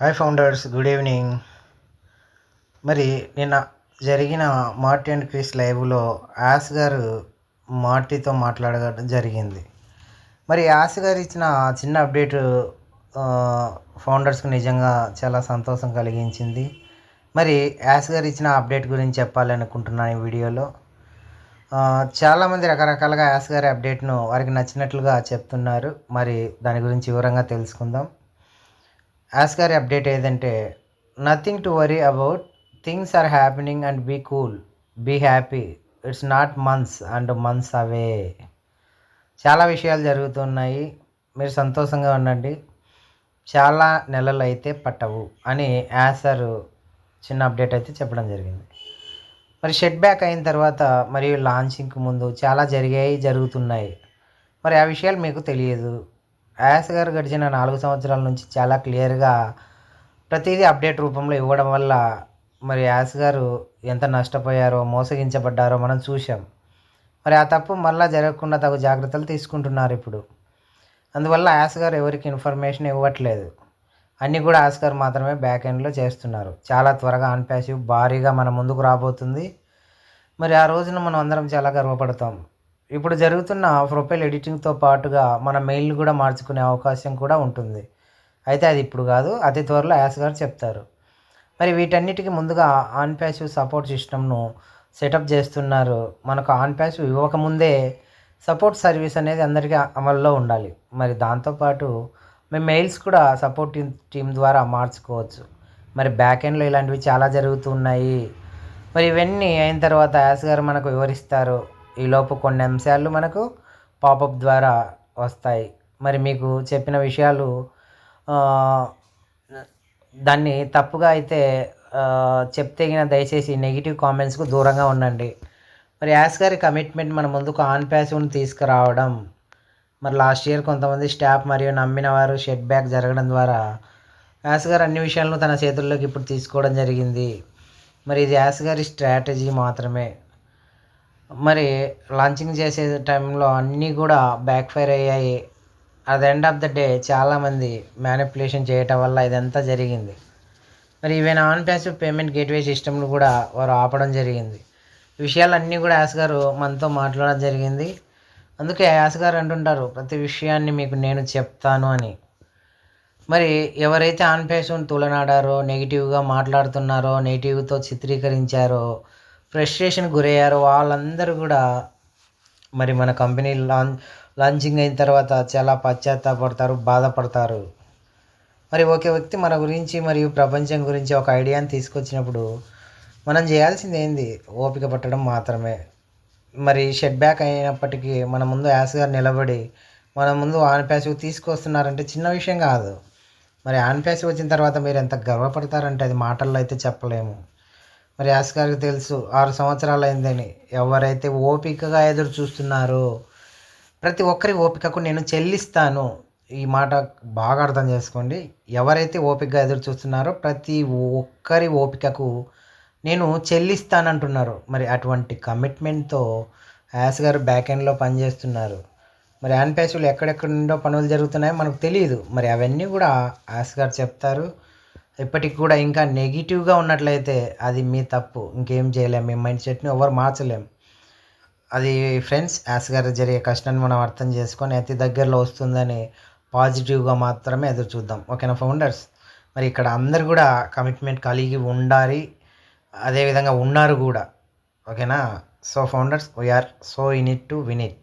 Hi founders good evening మరి నిన్న జరిగిన మార్టీ అండ్ క్రిస్ లైవ్లో యాస్ గారు మార్టీతో మాట్లాడడం జరిగింది. మరి యాస్ గారు ఇచ్చిన చిన్న అప్డేట్ ఫౌండర్స్కి నిజంగా చాలా సంతోషం కలిగించింది. మరి యాస్ గారు ఇచ్చిన అప్డేట్ గురించి చెప్పాలి అనుకుంటున్నాను ఈ వీడియోలో. చాలామంది రకరకాలుగా యాస్ గారి అప్డేట్ను వారికి నచ్చినట్లుగా చెప్తున్నారు. మరి దాని గురించి వివరంగా తెలుసుకుందాం. యాస్ అప్డేట్ ఏదంటే nothing to worry about things are happening and be cool be happy it's not months and months away చాలా విషయాలు జరుగుతున్నాయి. మీరు సంతోషంగా ఉండండి. చాలా నెలలు అయితే పట్టవు అని యాసర్ చిన్న అప్డేట్ అయితే చెప్పడం జరిగింది. మరి షెడ్ బ్యాక్ అయిన తర్వాత మరియు లాంచింగ్కి ముందు చాలా జరిగాయి జరుగుతున్నాయి. మరి ఆ విషయాలు మీకు తెలియదు. యాస్ గారు గడిచిన నాలుగు సంవత్సరాల నుంచి చాలా క్లియర్గా ప్రతిదీ అప్డేట్ రూపంలో ఇవ్వడం వల్ల మరి యాస్ గారు ఎంత నష్టపోయారో మోసగించబడ్డారో మనం చూసాం మరి ఆ తప్పు మళ్ళా జరగకుండా తగు జాగ్రత్తలు తీసుకుంటున్నారు ఇప్పుడు. అందువల్ల యాస్ గారు ఎవరికి ఇన్ఫర్మేషన్ ఇవ్వట్లేదు. అన్నీ కూడా యాస్ గారు మాత్రమే బ్యాక్ ఎండ్లో చేస్తున్నారు. చాలా త్వరగా అన్పాసివ్ భారీగా మన ముందుకు రాబోతుంది. మరి ఆ రోజున మనం అందరం చాలా గర్వపడతాం. ఇప్పుడు జరుగుతున్న ప్రొఫైల్ ఎడిటింగ్తో పాటుగా మన మెయిల్ని కూడా మార్చుకునే అవకాశం కూడా ఉంటుంది. అయితే అది ఇప్పుడు కాదు అతి త్వరలో యాస్ గారు చెప్తారు. మరి వీటన్నిటికీ ముందుగా ఆన్ ప్యాసివ్ సపోర్ట్ సిస్టమ్ను సెటప్ చేస్తున్నారు. మనకు ఆన్ ప్యాసివ్ ఇవ్వకముందే సపోర్ట్ సర్వీస్ అనేది అందరికీ అమల్లో ఉండాలి. మరి దాంతోపాటు మేము మెయిల్స్ కూడా సపోర్ట్ టీమ్ టీం ద్వారా మార్చుకోవచ్చు. మరి బ్యాక్ ఎండ్లో ఇలాంటివి చాలా జరుగుతున్నాయి మరి ఇవన్నీ అయిన తర్వాత యాస్ గారు మనకు వివరిస్తారు. ఈలోపు కొన్ని అంశాలు మనకు పాపప్ ద్వారా వస్తాయి. మరి మీకు చెప్పిన విషయాలు దాన్ని తప్పుగా అయితే చెప్తే గిన దయచేసి నెగిటివ్ కామెంట్స్కు దూరంగా ఉండండి. మరి యాస్ గారి కమిట్మెంట్ మన ముందుకు ఆన్ ప్యాసివ్ని తీసుకురావడం మరి లాస్ట్ ఇయర్ కొంతమంది స్టాఫ్ మరియు నమ్మిన వారు షెడ్ బ్యాక్ జరగడం ద్వారా యాస్ గారు అన్ని విషయాలను తన చేతుల్లోకి ఇప్పుడు తీసుకోవడం జరిగింది. మరి ఇది యాస్ గారి స్ట్రాటజీ మాత్రమే. మరి లాంచింగ్ చేసే టైంలో అన్నీ కూడా బ్యాక్ ఫైర్ అయ్యాయి at end of the day చాలామంది మ్యానిపులేషన్ చేయటం వల్ల ఇదంతా జరిగింది. మరి even OnPassive payment gateway సిస్టమ్ను కూడా వారు ఆపడం జరిగింది. విషయాలన్నీ కూడా యాస్ గారు మనతో మాట్లాడడం జరిగింది. అందుకే యాస్ గారు అంటుంటారు ప్రతి విషయాన్ని మీకు నేను చెప్తాను అని. మరి ఎవరైతే ఆన్ పేసుని తులనాడారో నెగిటివ్గా మాట్లాడుతున్నారో నెగిటివ్తో చిత్రీకరించారో ఫ్రస్ట్రేషన్ గురయ్యారు. వాళ్ళందరూ కూడా మరి మన కంపెనీ లాంచ్ లాంచింగ్ అయిన తర్వాత చాలా పశ్చాత్తాపడతారు బాధపడతారు. మరి ఒక వ్యక్తి మన గురించి మరియు ప్రపంచం గురించి ఒక ఐడియాని తీసుకొచ్చినప్పుడు మనం చేయాల్సింది ఏంది? ఓపిక పట్టడం మాత్రమే. మరి షెడ్ బ్యాక్ అయినప్పటికీ మన ముందు యాస్గా నిలబడి మన ముందు ఆన్ ప్యాసివ్ తీసుకొస్తున్నారంటే చిన్న విషయం కాదు. మరి ఆన్ ప్యాసివ్ వచ్చిన తర్వాత మీరు ఎంత గర్వపడతారంటే అది మాటల్లో అయితే చెప్పలేము. మరి యాస్ గారికి తెలుసు ఆరు సంవత్సరాలు అయిందని ఎవరైతే ఓపికగా ఎదురు చూస్తున్నారో ప్రతి ఒక్కరి ఓపికకు నేను చెల్లిస్తాను. ఈ మాట బాగా అర్థం చేసుకోండి. ఎవరైతే ఓపికగా ఎదురు చూస్తున్నారో ప్రతి ఒక్కరి ఓపికకు నేను చెల్లిస్తానంటున్నారు. మరి అటువంటి కమిట్మెంట్తో యాస్ గారు బ్యాక్ ఎండ్లో పనిచేస్తున్నారు. మరి యాన్ ఎక్కడెక్కడ నుండో పనులు జరుగుతున్నాయో మనకు తెలియదు మరి అవన్నీ కూడా యాస్ గారు చెప్తారు. ఇప్పటికి కూడా ఇంకా నెగిటివ్గా ఉన్నట్లయితే అది మీ తప్పు. ఇంకేం చేయలేం. మీ మైండ్ సెట్ని ఎవరు మార్చలేం. అది ఫ్రెండ్స్ యాస్ గారు జరిగే కష్టాన్ని మనం అర్థం చేసుకొని అతి దగ్గరలో వస్తుందని పాజిటివ్గా మాత్రమే ఎదురు చూద్దాం. ఓకేనా ఫౌండర్స్? మరి ఇక్కడ అందరు కూడా కమిట్మెంట్ కలిగి ఉండాలి. అదేవిధంగా ఉన్నారు కూడా. ఓకేనా? So founders we're so in it to win it